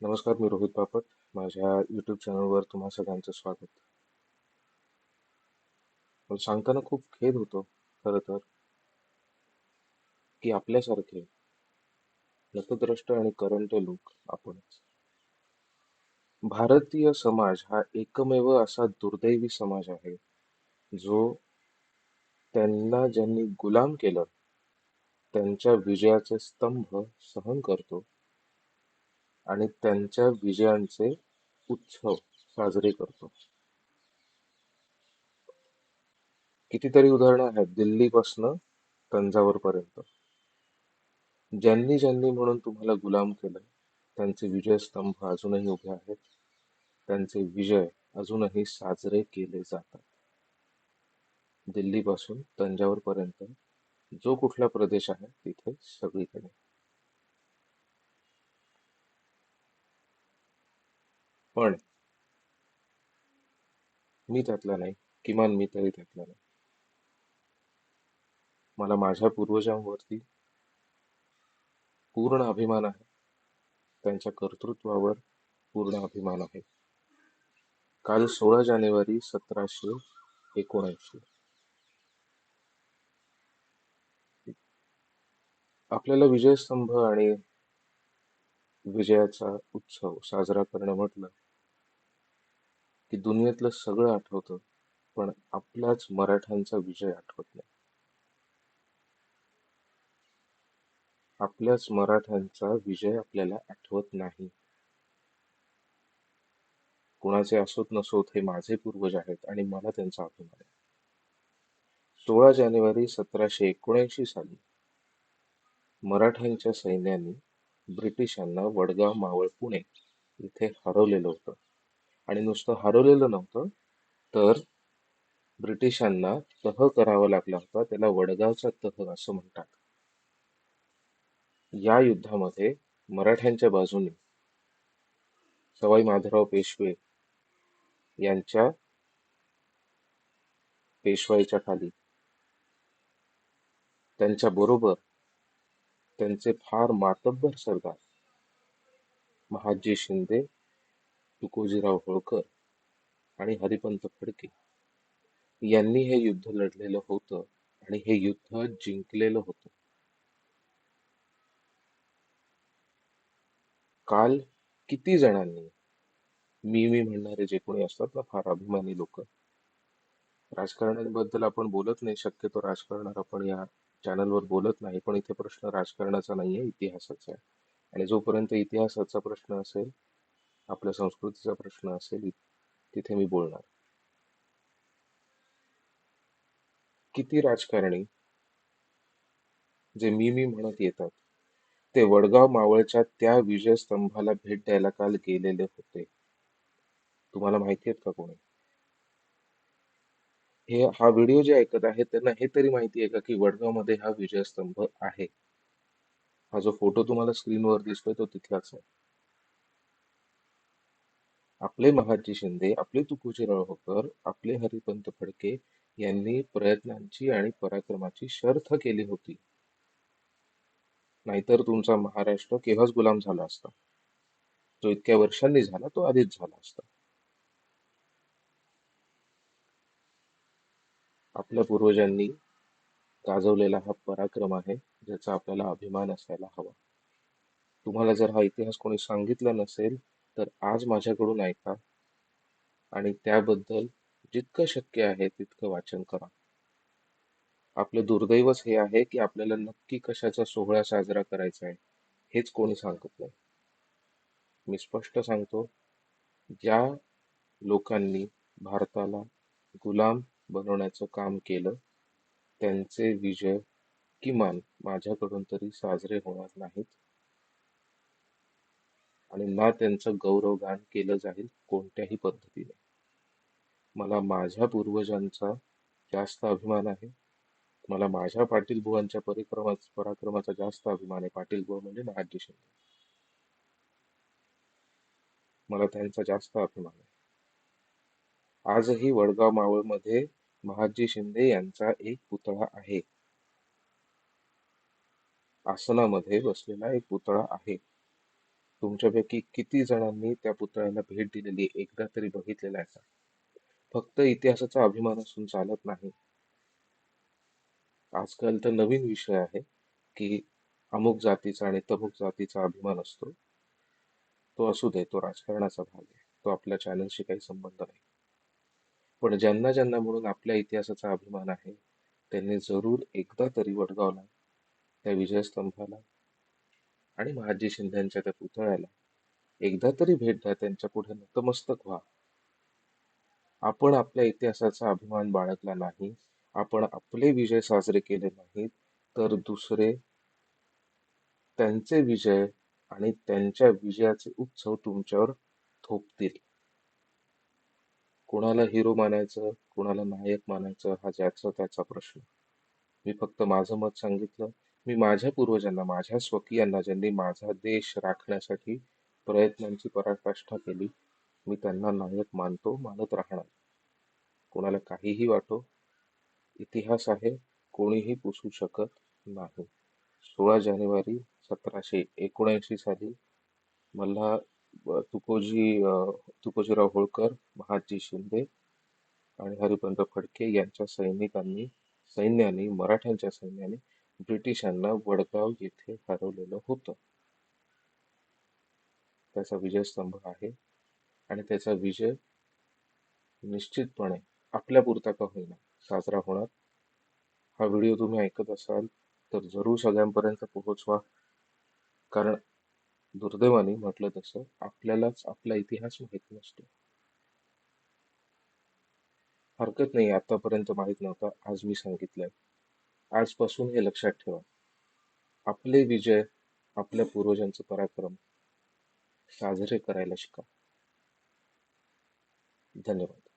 नमस्कार मी रोहित बापट. माझ्या यूट्यूब चॅनलवर तुम्हा सगळ्यांचं स्वागत. सांगताना खूप खेद होतो खरं तर की आपल्यासारखे नतद्रष्ट आणि करंट लोक आपणच. भारतीय समाज हा एकमेव असा दुर्दैवी समाज आहे जो त्यांना ज्यांनी गुलाम केलं त्यांच्या विजयाचे स्तंभ सहन करतो आणि त्यांच्या विजयांचे उत्सव साजरे करतो. कितीतरी उदाहरणं आहेत दिल्लीपासनं तंजावरपर्यंत. ज्यांनी ज्यांनी म्हणून तुम्हाला गुलाम केलं त्यांचे विजयस्तंभ अजूनही उभे आहेत. त्यांचे विजय अजूनही साजरे केले जातात. दिल्लीपासून तंजावर पर्यंत जो कुठला प्रदेश आहे तिथे सगळीकडे. पण मी त्यातला नाही किमान मी तरी त्यातला नाही. मला माझ्या पूर्वजांवरती पूर्ण अभिमान आहे. त्यांच्या कर्तृत्वावर पूर्ण अभिमान आहे. काल सोळा जानेवारी सतराशे एकोणऐंशी. आपल्याला विजयस्तंभ आणि विजयाचा उत्सव साजरा करणं म्हटलं की दुनियेतलं सगळं आठवतं पण आपल्याच मराठ्यांचा विजय आठवत नाही. आपल्याच मराठ्यांचा विजय आपल्याला आठवत नाही. कुणाचे असोत नसोत हे माझे पूर्वज आहेत आणि मला त्यांचा अभिमान आहे. सोळा जानेवारी सतराशे एकोणऐंशी साली मराठ्यांच्या सैन्याने ब्रिटिशांना वडगाव मावळ पुणे इथे हरवलेलं होतं. आणि नुसतं हरवलेलं नव्हतं तर ब्रिटिशांना तह करावा लागला होता त्याला वडगावचा तह असं म्हणतात. या युद्धामध्ये मराठ्यांच्या बाजूने सवाई माधवराव पेशवे यांच्या पेशवाईच्या खाली त्यांच्या बरोबर त्यांचे फार मातब्बर सरदार महाजी शिंदे तुकोजीराव होळकर आणि हरिपंत फडके यांनी हे युद्ध लढलेलं होतं आणि हे युद्ध जिंकलेलं होतं. काल किती जणांनी मी मी म्हणणारे जे कोणी असतात ना फार अभिमानी लोक राजकारणाबद्दल आपण बोलत नाही शक्यतो राजकारणावर आपण या चॅनलवर बोलत नाही पण इथे प्रश्न राजकारणाचा नाहीये इतिहासाचा आहे. आणि जोपर्यंत इतिहासाचा प्रश्न असेल आपल्या संस्कृतीचा प्रश्न असेल तिथे मी बोलणार. किती राजकारणी जे मी मी म्हणत येतात ते वडगाव मावळच्या त्या विजयस्तंभाला भेट द्यायला काल गेलेले होते. तुम्हाला माहिती आहेत का कोणी? हे हा व्हिडिओ जे ऐकत आहेत त्यांना हे तरी माहिती आहे का की वडगावमध्ये हा विजयस्तंभ आहे? हा जो फोटो तुम्हाला स्क्रीनवर दिसतोय तो तिथलाच आहे. आपले महाजी शिंदे आपले तुकोजी होकर आपले हरिपंत फडके यांनी प्रयत्नांची आणि पराक्रमाची शर्थ केली होती. नाहीतर तुमचा महाराष्ट्र केव्हाच गुलाम झाला असता? जो इतक्या वर्षांनी झाला तो आधीच झाला असता. आपल्या पूर्वजांनी गाजवलेला हा पराक्रम आहे ज्याचा आपल्याला अभिमान असायला हवा. तुम्हाला जर हा इतिहास कोणी सांगितला नसेल तर आज माझ्याकडून ऐका. आणि त्याबद्दल जितकं शक्य आहे तितकं वाचन करा. आपलं दुर्दैवच हे आहे की आपल्याला नक्की कशाचा सोहळा साजरा करायचा आहे हेच कोणी सांगत नाही. मी स्पष्ट सांगतो ज्या लोकांनी भारताला गुलाम बनवण्याचं काम केलं त्यांचे विजय किमान माझ्याकडून तरी साजरे होणार नाहीत. आणि ना त्यांचं गौरवगान केलं जाईल कोणत्याही पद्धतीने. मला माझ्या पूर्वजांचा जास्त अभिमान आहे. मला माझ्या पाटील बुवांच्या परिक्रमा पराक्रमाचा जास्त अभिमान आहे. पाटील बुवा म्हणजे नागजी शिंदे. मला त्यांचा जास्त अभिमान आहे. आजही वडगाव मावळमध्ये महाजी शिंदे यांचा एक पुतळा आहे. आसनामध्ये बसलेला एक पुतळा आहे. तुमच्यापैकी किती जणांनी त्या पुतळ्याला भेट दिलेली एकदा तरी बघितलेला आहे का? फक्त इतिहासाचा अभिमान असून चालत नाही. आजकाल तर नवीन विषय आहे की अमुक जातीचा आणि तमुक जातीचा अभिमान असतो. तो असू दे तो राजकारणाचा भाग आहे. तो आपल्या चॅनलशी काही संबंध नाही. पण ज्यांना ज्यांना म्हणून आपल्या इतिहासाचा अभिमान आहे त्यांनी जरूर एकदा तरी वडगावला त्या विजयस्तंभाला आणि महाजी शिंद्यांच्या त्या पुतळ्याला एकदा तरी भेट द्या त्यांच्या पुढे नतमस्तक व्हा. आपण आपल्या इतिहासाचा अभिमान बाळगला नाही आपण आपले विजय साजरे केले नाहीत तर दुसरे त्यांचे विजय आणि त्यांच्या विजयाचे उत्सव तुमच्यावर थोपतील. कोणाला हिरो मानायचं कोणाला नायक मानायचं हा ज्याचा त्याचा प्रश्न. मी फक्त माझं मत सांगितलं मी माझ्या पूर्वजांना माझ्या स्वकीयांना ज्यांनी माझा देश राखण्यासाठी प्रयत्नांची पराकाष्ठा केली मी त्यांना नायक मानतो मानत राहणार. कोणाला काहीही वाटो इतिहास आहे कोणीही पुसू शकत नाही. सोळा जानेवारी सतराशे एकोणऐंशी साली मला तुकोजी तुकोजीराव होळकर महाजी शिंदे आणि हरिपंत फडके यांच्या सैनिकांनी सैन्याने मराठ्यांच्या सैन्याने ब्रिटिशांना वडगाव येथे हरवलेलं होतं. त्याचा विजयस्तंभ आहे आणि त्याचा विजय निश्चितपणे आपल्या पुरता का होईना साजरा होणार. हा व्हिडिओ तुम्ही ऐकत असाल तर जरूर सगळ्यांपर्यंत पोहोचवा. कारण दुर्दैवाने म्हटलं तसं आपल्यालाच आपला इतिहास माहीत नसतो. हरकत नाही आतापर्यंत माहीत नव्हता आज मी सांगितलंय. आजपासून हे लक्षात ठेवा. आपले विजय आपल्या पूर्वजांचे पराक्रम साजरे करायला शिका. धन्यवाद.